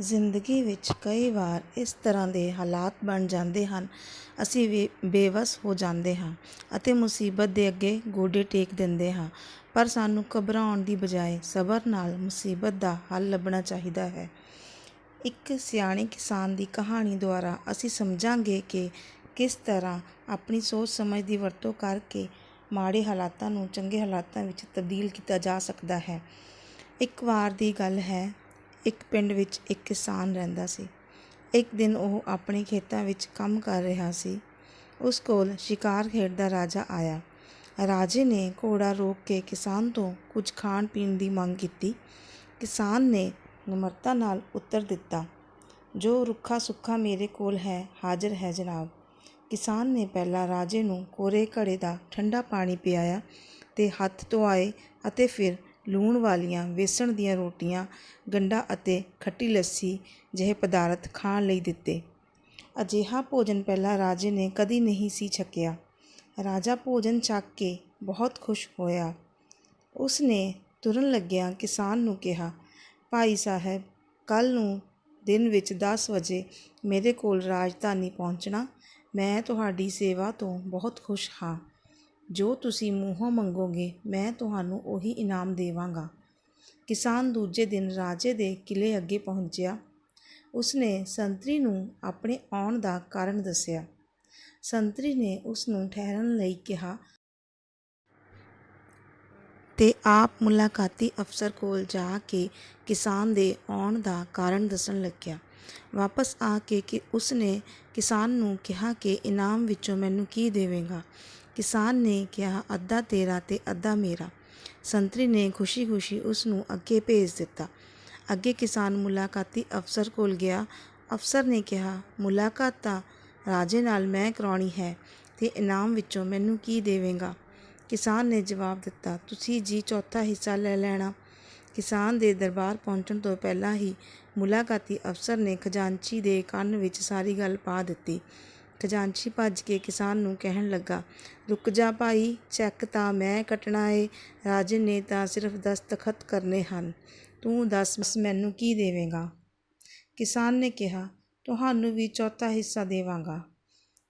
ਜ਼ਿੰਦਗੀ ਵਿੱਚ ਕਈ ਵਾਰ ਇਸ ਤਰ੍ਹਾਂ ਦੇ ਹਾਲਾਤ ਬਣ ਜਾਂਦੇ ਹਨ। ਅਸੀਂ ਬੇ ਬੇਵੱਸ ਹੋ ਜਾਂਦੇ ਹਾਂ ਅਤੇ ਮੁਸੀਬਤ ਦੇ ਅੱਗੇ ਗੋਡੇ ਟੇਕ ਦਿੰਦੇ ਹਾਂ। ਪਰ ਸਾਨੂੰ ਘਬਰਾਉਣ ਦੀ ਬਜਾਏ ਸਬਰ ਨਾਲ ਮੁਸੀਬਤ ਦਾ ਹੱਲ ਲੱਭਣਾ ਚਾਹੀਦਾ ਹੈ। ਇੱਕ ਸਿਆਣੇ ਕਿਸਾਨ ਦੀ ਕਹਾਣੀ ਦੁਆਰਾ ਅਸੀਂ ਸਮਝਾਂਗੇ ਕਿ ਕਿਸ ਤਰ੍ਹਾਂ ਆਪਣੀ ਸੋਚ ਸਮਝ ਦੀ ਵਰਤੋਂ ਕਰਕੇ ਮਾੜੇ ਹਾਲਾਤਾਂ ਨੂੰ ਚੰਗੇ ਹਾਲਾਤਾਂ ਵਿੱਚ ਤਬਦੀਲ ਕੀਤਾ ਜਾ ਸਕਦਾ ਹੈ। ਇੱਕ ਵਾਰ ਦੀ ਗੱਲ ਹੈ ਇੱਕ ਪਿੰਡ ਵਿੱਚ ਇੱਕ ਕਿਸਾਨ ਰਹਿੰਦਾ ਸੀ। ਇੱਕ ਦਿਨ ਉਹ ਆਪਣੇ ਖੇਤਾਂ ਵਿੱਚ ਕੰਮ ਕਰ ਰਿਹਾ ਸੀ। ਉਸ ਕੋਲ ਸ਼ਿਕਾਰ ਖੇਡਦਾ ਰਾਜਾ ਆਇਆ। ਰਾਜੇ ਨੇ ਘੋੜਾ ਰੋਕ ਕੇ ਕਿਸਾਨ ਤੋਂ ਕੁਝ ਖਾਣ ਪੀਣ ਦੀ ਮੰਗ ਕੀਤੀ। ਕਿਸਾਨ ਨੇ ਨਿਮਰਤਾ ਨਾਲ ਉੱਤਰ ਦਿੱਤਾ, ਜੋ ਰੁੱਖਾ ਸੁੱਖਾ ਮੇਰੇ ਕੋਲ ਹੈ, ਹਾਜ਼ਰ ਹੈ ਜਨਾਬ। ਕਿਸਾਨ ਨੇ ਪਹਿਲਾਂ ਰਾਜੇ ਨੂੰ ਕੋਰੇ ਘੜੇ ਦਾ ਠੰਡਾ ਪਾਣੀ ਪਿਆਇਆ ਤੇ ਹੱਥ ਧੋਆਏ ਅਤੇ ਫਿਰ ਲੂਣ ਵਾਲੀਆਂ, ਵੇਸਣ ਦੀਆਂ ਰੋਟੀਆਂ ਗੰਢਾ ਅਤੇ ਖੱਟੀ ਲੱਸੀ ਜਿਹੇ ਪਦਾਰਥ ਖਾਣ ਲਈ ਦਿੱਤੇ। ਅਜਿਹਾ ਭੋਜਨ ਪਹਿਲਾਂ ਰਾਜੇ ਨੇ ਕਦੀ ਨਹੀਂ ਸੀ ਛਕਿਆ। ਰਾਜਾ ਭੋਜਨ ਛਕ ਕੇ ਬਹੁਤ ਖੁਸ਼ ਹੋਇਆ। ਉਸ ਨੇ ਤੁਰਨ ਲੱਗਿਆਂ ਕਿਸਾਨ ਨੂੰ ਕਿਹਾ, ਭਾਈ ਸਾਹਿਬ ਕੱਲ ਨੂੰ ਦਿਨ ਵਿੱਚ 10 ਵਜੇ ਮੇਰੇ ਕੋਲ ਰਾਜਧਾਨੀ ਪਹੁੰਚਣਾ। ਮੈਂ ਤੁਹਾਡੀ ਸੇਵਾ ਤੋਂ ਬਹੁਤ ਖੁਸ਼ ਹਾਂ। ਜੋ ਤੁਸੀਂ ਮੂੰਹੋਂ ਮੰਗੋਗੇ, ਮੈਂ ਤੁਹਾਨੂੰ ਉਹੀ ਇਨਾਮ ਦੇਵਾਂਗਾ। ਕਿਸਾਨ ਦੂਜੇ ਦਿਨ ਰਾਜੇ ਦੇ ਕਿਲੇ ਅੱਗੇ ਪਹੁੰਚਿਆ। ਉਸਨੇ ਸੰਤਰੀ ਨੂੰ ਆਪਣੇ ਆਉਣ ਦਾ ਕਾਰਨ ਦੱਸਿਆ। ਸੰਤਰੀ ਨੇ ਉਸ ਨੂੰ ਠਹਿਰਨ ਲਈ ਕਿਹਾ, ਤੇ ਆਪ ਮੁਲਾਕਾਤੀ ਅਫਸਰ ਕੋਲ ਜਾ ਕੇ ਕਿਸਾਨ ਦੇ ਆਉਣ ਦਾ ਕਾਰਨ ਦੱਸਣ ਲੱਗਿਆ। ਵਾਪਸ ਆ ਕੇ ਕਿ ਉਸਨੇ ਕਿਸਾਨ ਨੂੰ ਕਿਹਾ ਕਿ ਇਨਾਮ ਵਿੱਚੋਂ ਮੈਨੂੰ ਕੀ ਦੇਵੇਂਗਾ? ਕਿਸਾਨ ਨੇ ਕਿਹਾ, ਅੱਧਾ ਤੇਰਾ ਤੇ ਅੱਧਾ ਮੇਰਾ। ਸੰਤਰੀ ਨੇ ਖੁਸ਼ੀ-ਖੁਸ਼ੀ ਉਸ ਨੂੰ ਅੱਗੇ ਭੇਜ ਦਿੱਤਾ। ਅੱਗੇ ਕਿਸਾਨ ਮੁਲਾਕਾਤੀ ਅਫਸਰ ਕੋਲ ਗਿਆ। ਅਫਸਰ ਨੇ ਕਿਹਾ, ਮੁਲਾਕਾਤ ਤਾਂ ਰਾਜੇ ਨਾਲ ਮੈਂ ਕਰਾਉਣੀ ਹੈ ਤੇ ਇਨਾਮ ਵਿੱਚੋਂ ਮੈਨੂੰ ਕੀ ਦੇਵੇਂਗਾ? ਕਿਸਾਨ ਨੇ ਜਵਾਬ ਦਿੱਤਾ, ਤੁਸੀਂ ਜੀ ਚੌਥਾ ਹਿੱਸਾ ਲੈ ਲੈਣਾ। ਕਿਸਾਨ ਦੇ ਦਰਬਾਰ ਪਹੁੰਚਣ ਤੋਂ ਪਹਿਲਾਂ ਹੀ ਮੁਲਾਕਾਤੀ ਅਫਸਰ ਨੇ ਖਜ਼ਾਨਚੀ ਦੇ ਕੰਨ ਵਿੱਚ ਸਾਰੀ ਗੱਲ ਪਾ ਦਿੱਤੀ। ਖਜ਼ਾਨਚੀ ਭੱਜ ਕੇ ਕਿਸਾਨ ਨੂੰ ਕਹਿਣ ਲੱਗਾ, ਰੁਕ ਜਾ ਭਾਈ, ਚੈੱਕ ਤਾਂ ਮੈਂ ਕੱਟਣਾ ਏ, ਰਾਜੇ ਨੇ ਤਾਂ ਸਿਰਫ ਦਸਤਖਤ ਕਰਨੇ ਹਨ। ਤੂੰ ਦੱਸ ਮੈਨੂੰ ਕੀ ਦੇਵੇਂਗਾ? ਕਿਸਾਨ ਨੇ ਕਿਹਾ, ਤੁਹਾਨੂੰ ਵੀ ਚੌਥਾ ਹਿੱਸਾ ਦੇਵਾਂਗਾ।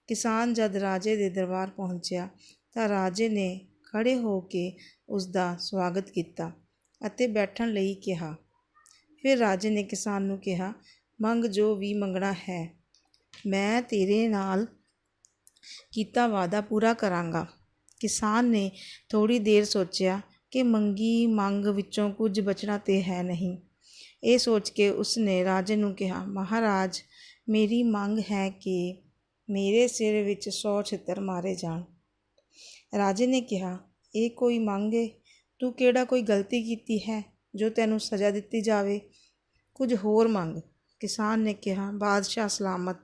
ਕਿਸਾਨ ਜਦ ਰਾਜੇ ਦੇ ਦਰਬਾਰ ਪਹੁੰਚਿਆ, ਤਾਂ ਰਾਜੇ ਨੇ ਖੜੇ ਹੋ ਕੇ ਉਸ ਦਾ ਸਵਾਗਤ ਕੀਤਾ ਅਤੇ ਬੈਠਣ ਲਈ ਕਿਹਾ। ਫਿਰ ਰਾਜੇ ਨੇ ਕਿਸਾਨ ਨੂੰ ਕਿਹਾ, ਮੰਗ ਜੋ ਵੀ ਮੰਗਣਾ ਹੈ ਮੈਂ ਤੇਰੇ ਨਾਲ ਕੀਤਾ ਵਾਅਦਾ ਪੂਰਾ ਕਰਾਂਗਾ। ਕਿਸਾਨ ਨੇ ਥੋੜ੍ਹੀ ਦੇਰ ਸੋਚਿਆ ਕਿ ਮੰਗੀ ਮੰਗ ਵਿੱਚੋਂ ਕੁਝ ਬਚਣਾ ਤੇ ਹੈ ਨਹੀਂ। ਇਹ ਸੋਚ ਕੇ ਉਸਨੇ ਰਾਜੇ ਨੂੰ ਕਿਹਾ, ਮਹਾਰਾਜ, ਮੇਰੀ ਮੰਗ ਹੈ ਕਿ ਮੇਰੇ ਸਿਰ ਵਿੱਚ 100 ਛਿੱਤਰ ਮਾਰੇ ਜਾਣ। ਰਾਜੇ ਨੇ ਕਿਹਾ, ਇਹ ਕੋਈ ਮੰਗ ਏ? ਤੂੰ ਕਿਹੜਾ ਕੋਈ ਗਲਤੀ ਕੀਤੀ ਹੈ ਜੋ ਤੈਨੂੰ ਸਜ਼ਾ ਦਿੱਤੀ ਜਾਵੇ? ਕੁਝ ਹੋਰ ਮੰਗ? ਕਿਸਾਨ ਨੇ ਕਿਹਾ, ਬਾਦਸ਼ਾਹ ਸਲਾਮਤ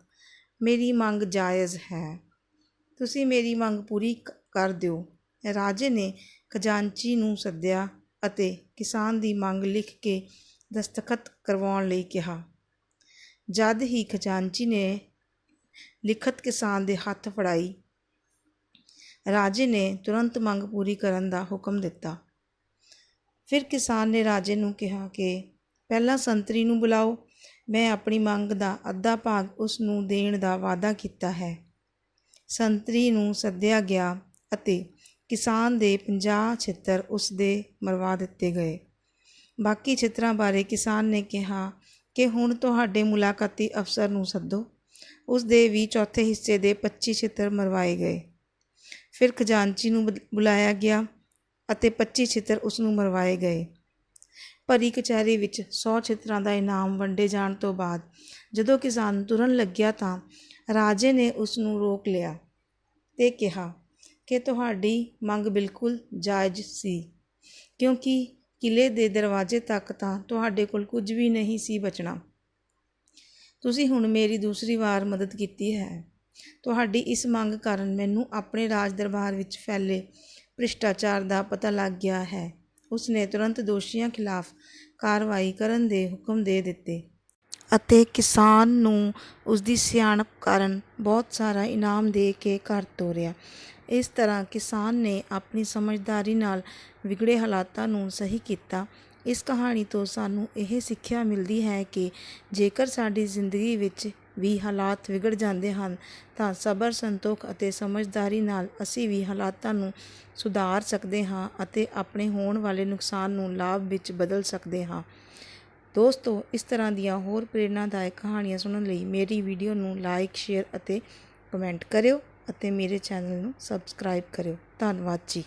ਮੇਰੀ ਮੰਗ ਜਾਇਜ਼ ਹੈ। ਤੁਸੀਂ ਮੇਰੀ ਮੰਗ ਪੂਰੀ ਕਰ ਦਿਓ। ਰਾਜੇ ਨੇ ਖਜ਼ਾਨਚੀ ਨੂੰ ਸੱਦਿਆ ਅਤੇ ਕਿਸਾਨ ਦੀ ਮੰਗ ਲਿਖ ਕੇ ਦਸਤਖਤ ਕਰਵਾਉਣ ਲਈ ਕਿਹਾ। ਜਦ ਹੀ ਖਜ਼ਾਨਚੀ ਨੇ ਲਿਖਤ ਕਿਸਾਨ ਦੇ ਹੱਥ ਫੜਾਈ, ਰਾਜੇ ਨੇ ਤੁਰੰਤ ਮੰਗ ਪੂਰੀ ਕਰਨ ਦਾ ਹੁਕਮ ਦਿੱਤਾ। ਫਿਰ ਕਿਸਾਨ ਨੇ ਰਾਜੇ ਨੂੰ ਕਿਹਾ ਕਿ ਪਹਿਲਾਂ ਸੰਤਰੀ ਨੂੰ ਬੁਲਾਓ ਮੈਂ ਆਪਣੀ ਮੰਗ ਦਾ ਅੱਧਾ ਭਾਗ ਉਸ ਨੂੰ ਦੇਣ ਦਾ ਵਾਅਦਾ ਕੀਤਾ ਹੈ। ਸੰਤਰੀ ਨੂੰ ਸੱਦਿਆ ਗਿਆ ਅਤੇ ਕਿਸਾਨ ਦੇ 50 ਛਿੱਤਰ ਉਸ ਦੇ ਮਰਵਾ ਦਿੱਤੇ ਗਏ। ਬਾਕੀ ਛਿੱਤਰਾਂ ਬਾਰੇ ਕਿਸਾਨ ਨੇ ਕਿਹਾ ਕਿ ਹੁਣ ਤੁਹਾਡੇ ਮੁਲਾਕਾਤੀ ਅਫਸਰ ਨੂੰ ਸੱਦੋ। ਉਸ ਦੇ ਵੀ ਚੌਥੇ ਹਿੱਸੇ ਦੇ 25 ਛਿੱਤਰ ਮਰਵਾਏ ਗਏ। ਫਿਰ ਖਜ਼ਾਨਚੀ ਨੂੰ ਬੁਲਾਇਆ ਗਿਆ ਅਤੇ 25 ਛਿੱਤਰ ਉਸ ਨੂੰ ਮਰਵਾਏ ਗਏ। ਭਰੀ ਕਚਹਿਰੀ ਵਿੱਚ 100 ਛਿੱਤਰਾਂ ਦਾ ਇਨਾਮ ਵੰਡੇ ਜਾਣ ਤੋਂ ਬਾਅਦ ਜਦੋਂ ਕਿਸਾਨ ਤੁਰਨ ਲੱਗਿਆ ਤਾਂ ਰਾਜੇ ਨੇ ਉਸ ਨੂੰ ਰੋਕ ਲਿਆ ਤੇ ਕਿਹਾ ਕਿ ਤੁਹਾਡੀ ਮੰਗ ਬਿਲਕੁਲ ਜਾਇਜ਼ ਸੀ, ਕਿਉਂਕਿ ਕਿਲੇ ਦੇ ਦਰਵਾਜ਼ੇ ਤੱਕ ਤਾਂ ਤੁਹਾਡੇ ਕੋਲ ਕੁਝ ਵੀ ਨਹੀਂ ਸੀ ਬਚਣਾ। ਤੁਸੀਂ ਹੁਣ ਮੇਰੀ ਦੂਸਰੀ ਵਾਰ ਮਦਦ ਕੀਤੀ ਹੈ। ਤੁਹਾਡੀ ਇਸ ਮੰਗ ਕਾਰਨ ਮੈਨੂੰ ਆਪਣੇ ਰਾਜ ਦਰਬਾਰ ਵਿੱਚ ਫੈਲੇ ਭ੍ਰਿਸ਼ਟਾਚਾਰ ਦਾ ਪਤਾ ਲੱਗ ਗਿਆ ਹੈ। ਉਸ ਨੇ ਤੁਰੰਤ ਦੋਸ਼ੀਆਂ ਖਿਲਾਫ ਕਾਰਵਾਈ ਕਰਨ ਦੇ ਹੁਕਮ ਦੇ ਦਿੱਤੇ। ਅਤੇ ਕਿਸਾਨ ਨੂੰ ਉਸ ਦੀ ਸਿਆਣਪ ਕਾਰਨ ਬਹੁਤ ਸਾਰਾ ਇਨਾਮ ਦੇ ਕੇ ਘਰ ਤੋਰਿਆ। ਇਸ ਤਰ੍ਹਾਂ ਕਿਸਾਨ ਨੇ ਆਪਣੀ ਸਮਝਦਾਰੀ ਨਾਲ ਵਿਗੜੇ ਹਾਲਾਤਾਂ ਨੂੰ ਸਹੀ ਕੀਤਾ। ਇਸ ਕਹਾਣੀ ਤੋਂ ਸਾਨੂੰ ਇਹ ਸਿੱਖਿਆ ਮਿਲਦੀ ਹੈ ਕਿ ਜੇਕਰ ਸਾਡੀ ਜ਼ਿੰਦਗੀ ਵਿੱਚ ਵੀ ਹਾਲਾਤ ਵਿਗੜ ਜਾਂਦੇ ਹਨ, ਤਾਂ ਸਬਰ, ਸੰਤੋਖ ਅਤੇ ਸਮਝਦਾਰੀ ਨਾਲ ਅਸੀਂ ਵੀ ਹਾਲਾਤਾਂ ਨੂੰ ਸੁਧਾਰ ਸਕਦੇ ਹਾਂ ਅਤੇ ਆਪਣੇ ਹੋਣ ਵਾਲੇ ਨੁਕਸਾਨ ਨੂੰ ਲਾਭ ਵਿੱਚ ਬਦਲ ਸਕਦੇ ਹਾਂ। ਦੋਸਤੋ, ਇਸ ਤਰ੍ਹਾਂ ਦੀਆਂ ਹੋਰ ਪ੍ਰੇਰਨਾਦਾਇਕ ਕਹਾਣੀਆਂ ਸੁਣਨ ਲਈ ਮੇਰੀ ਵੀਡੀਓ ਨੂੰ ਲਾਈਕ, ਸ਼ੇਅਰ ਅਤੇ ਕਮੈਂਟ ਕਰਿਓ ਅਤੇ ਮੇਰੇ ਚੈਨਲ ਨੂੰ ਸਬਸਕ੍ਰਾਈਬ ਕਰਿਓ। ਧੰਨਵਾਦ ਜੀ।